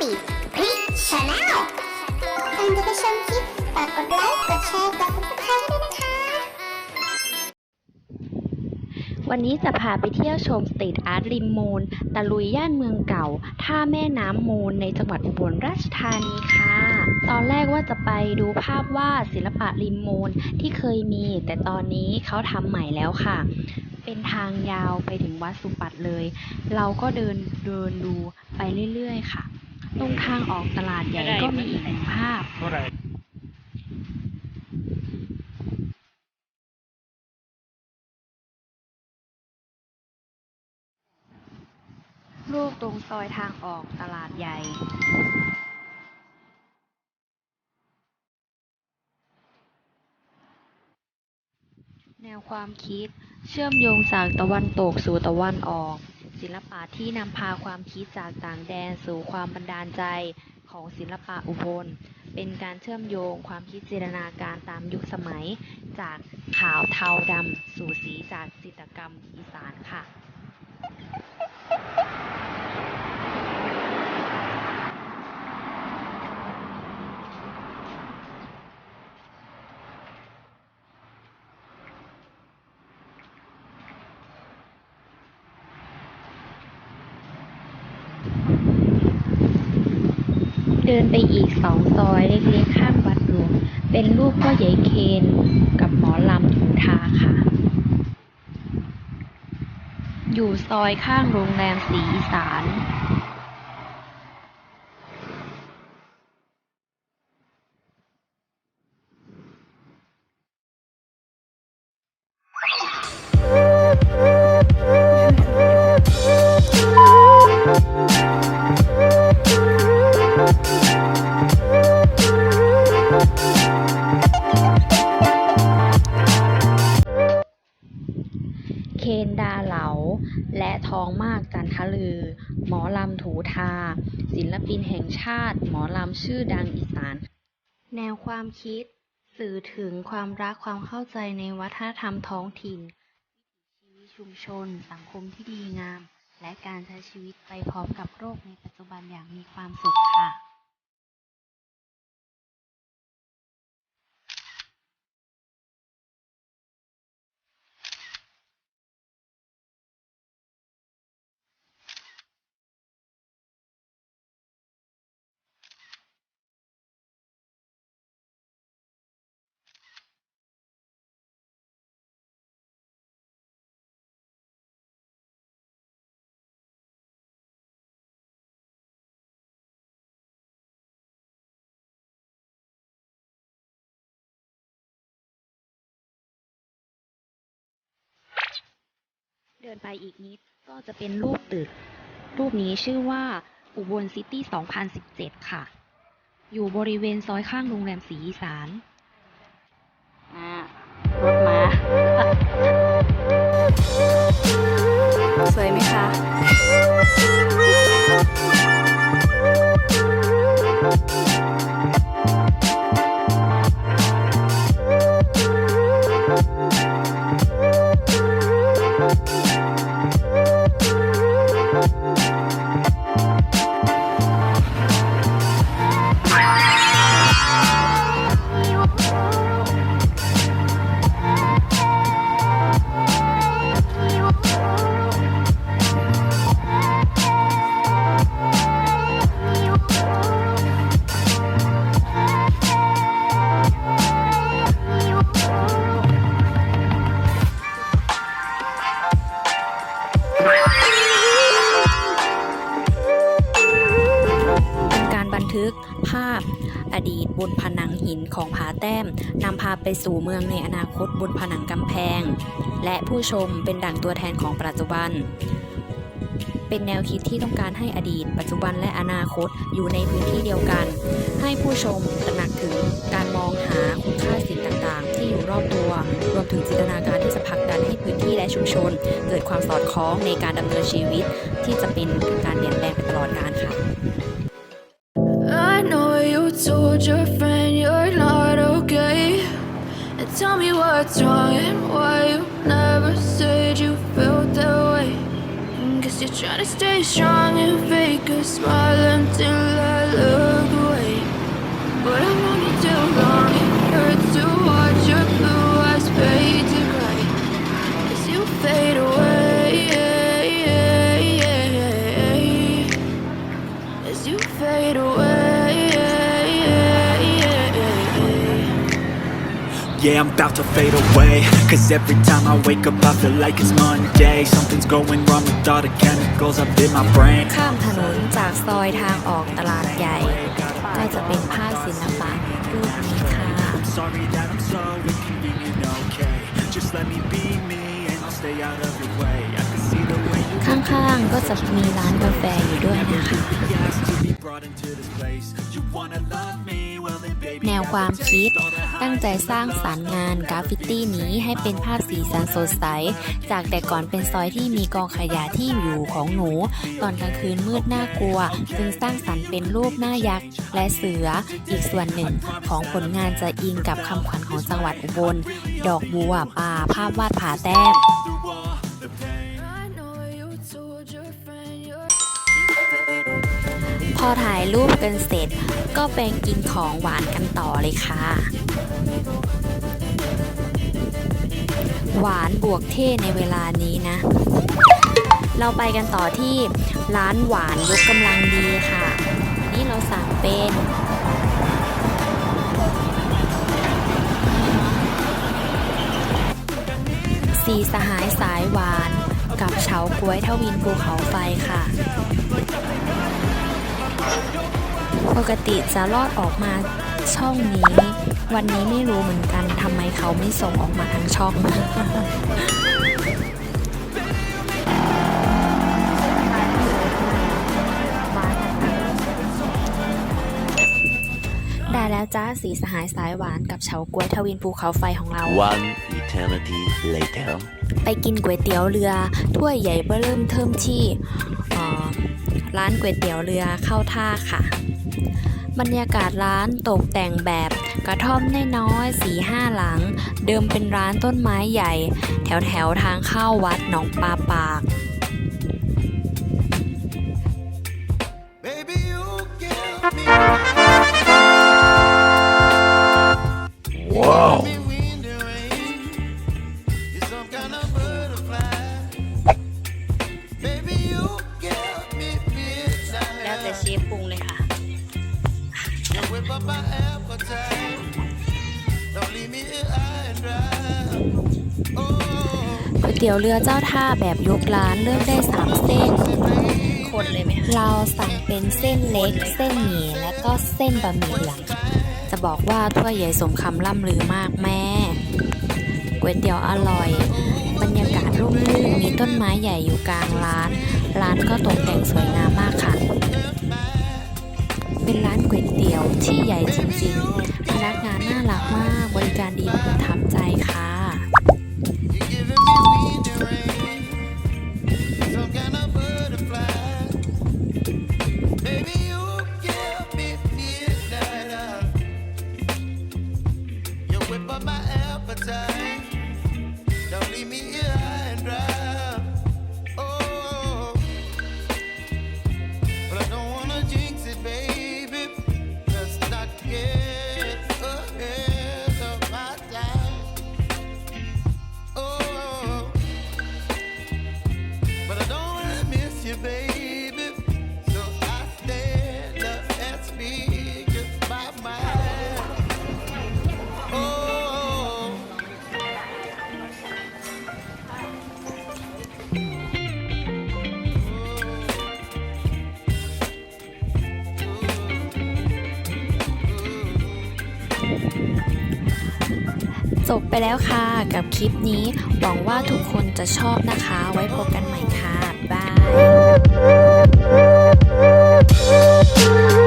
ปีพริกชาแนลก่อนจะไปชมคลิปฝากกดไลค์กดแชร์กด subscribe ด้วยนะคะ วันนี้จะพาไปเที่ยวชมสตรีทอาร์ตริมมูล ตะลุยย่านเมืองเก่า ท่าแม่น้ำมูลในจังหวัดอุบลราชธานีค่ะ ตอนแรกว่าจะไปดูภาพวาดศิลปะริมมูลที่เคยมี แต่ตอนนี้เขาทำใหม่แล้วค่ะเป็นทางยาวไปถึงวัดสุปัตเลย เราก็เดินเดินดูไปเรื่อย ๆ ค่ะ ตรงทางออกตลาดใหญ่ก็มีอีกหนึ่งภาพเท่าไหร่รูปตรงซอยทางออกตลาดใหญ่ แนวความคิดเชื่อมโยงจากตะวันตกสู่ตะวันออก ศิลปะที่นำพาความคิดจากต่างแดนสู่ความบันดาลใจของศิลปะอุบล เป็นการเชื่อมโยงความคิดจินตนาการตามยุคสมัย จากขาวเทาดำสู่สีจากจิตรกรรมอีสานค่ะ เดินไปอีกสองซอยเล็กๆข้างวัดหลวง เป็นรูปพ่อใหญ่เคนกับหมอลำถูทาค่ะ อยู่ซอยข้างโรงแรมสีอีสาน และทองมากจันทลือ หมอลำถูทา ศิลปินแห่งชาติ หมอลำชื่อดังอีสาน แนวความคิด สื่อถึงความรักความเข้าใจในวัฒนธรรมท้องถิ่น วิถีชีวิตชุมชน สังคมที่ดีงาม และการใช้ชีวิตไปพร้อมกับโรคในปัจจุบันอย่างมีความสุขค่ะ เดินไปอีกนิดก็จะเป็นรูปตึก รูปนี้ชื่อว่าอุบลซิตี้ 2017 ค่ะ อยู่บริเวณซอยข้างโรงแรมสีอีสานอ่ารถมา สวยไหมคะเป็ การบันทึกภาพอดีตบนผนังหินของผาแต้มนำพาไปสู่เมืองในอนาคตบนผนังกำแพง และผู้ชมเป็นดั่งตัวแทนของปัจจุบัน เป็นแนวคิดที่ต้องการให้อดีต ปัจจุบันและอนาคตอยู่ในพื้นที่เดียวกัน ให้ผู้ชมตระหนักถึงการมองหาคุณค่าสิ่งต่างๆ ที่อยู่รอบตัว รวมถึงจินตนาการที่จะผลัก ลชุมชน เกิดความสอดคล้องในการดำเนินชีวิต ที่จะเป็นการเปลี่ยนแปลงไปตลอดกาลค่ะ I know you told your friend you're not okay And tell me what's wrong and why you never said you felt that way Guess you're trying to stay strong and fake a smile until I look away But I've known you too long, it hurts about to fade away Cause every time I wake up I feel like it's Monday Something's going wrong with all the chemicals up in my brain ข้ามถนนจากซอยทางออกตลาดใหญ่ ก็จะเป็นภาพศิลปะรูปนี้ค่ะ I'm sorry that I'm so inconvenient, okay Just let me be me and I'll stay out of your way I can see the way you ข้างๆ ก็จะมีร้านกาแฟอยู่ด้วยนะคะ ask to be brought into this place You wanna love me, well then baby แนวความคิด ตั้งใจสร้างสรรค์งานกราฟฟิตี้นี้ให้เป็นภาพสีสันสดใส จากแต่ก่อนเป็นซอยที่มีกองขยะที่อยู่ของหนู ตอนกลางคืนมืดน่ากลัว จึงสร้างสรรค์เป็นรูปหน้ายักษ์และเสือ อีกส่วนหนึ่งของผลงานจะอิงกับคำขวัญของจังหวัดอุบล ดอกบัวป่าภาพวาดผาแต้ม อถ่ายรูปกันเสร็จ ก็ไปกินของหวานกันต่อเลยค่ะ หวานบวกเท่ในเวลานี้นะ เราไปกันต่อที่ร้านหวานยกกำลังดีค่ะ นี่เราสั่งเป็นสีสหายสายหวาน กับเฉาก๊วยทวินภูเขาไฟค่ะ ปกติจะรอดออกมาช่องนี้ วันนี้ไม่รู้เหมือนกันทำไมเขาไม่ส่งออกมาทางช่องได้แล้วจ้าสีสหายสายหวานกับเฉาก๊วยทวินภูเขาไฟของเรา One eternity later. ไปกินก๋วยเตี๋ยวเรือ ถ้วยใหญ่เบ้อเริ่มเทิมที่เอ่อ ร้านก๋วยเตี๋ยวเรือเข้าท่าค่ะ บรรยากาศร้านตกแต่งแบบกระท่อมน้อยๆสีห้าหลัง เดิมเป็นร้านต้นไม้ใหญ่ แถวแถวทางเข้าวัดหนองปลาปาก You whip up my appetite. Don't leave me here high and dry. Oh, ก๋วยเตี๋ยวเรือเจ้าท่าแบบยกร้านเลือกได้สามเส้น คนเลยไหมเราสั่งเป็นเส้นเล็ก เส้นหมี่และก็เส้นบะหมี่เหลืองจะบอกว่าถ้วยใหญ่สมคำล่ำลือมากแม่ก๋วยเตี๋ยวอร่อย บรรยากาศร่มรื่นมีต้นไม้ใหญ่อยู่กลางร้าน ร้านก็ตกแต่งสวยงามมากค่ะ เป็นร้านก๋วยเตี๋ยวที่ใหญ่จริงๆ พนักงานน่ารักมาก บริการ จบไปแล้วค่ะกับคลิปนี้ หวังว่าทุกคนจะชอบนะคะ ไว้พบกันใหม่ค่ะ บาย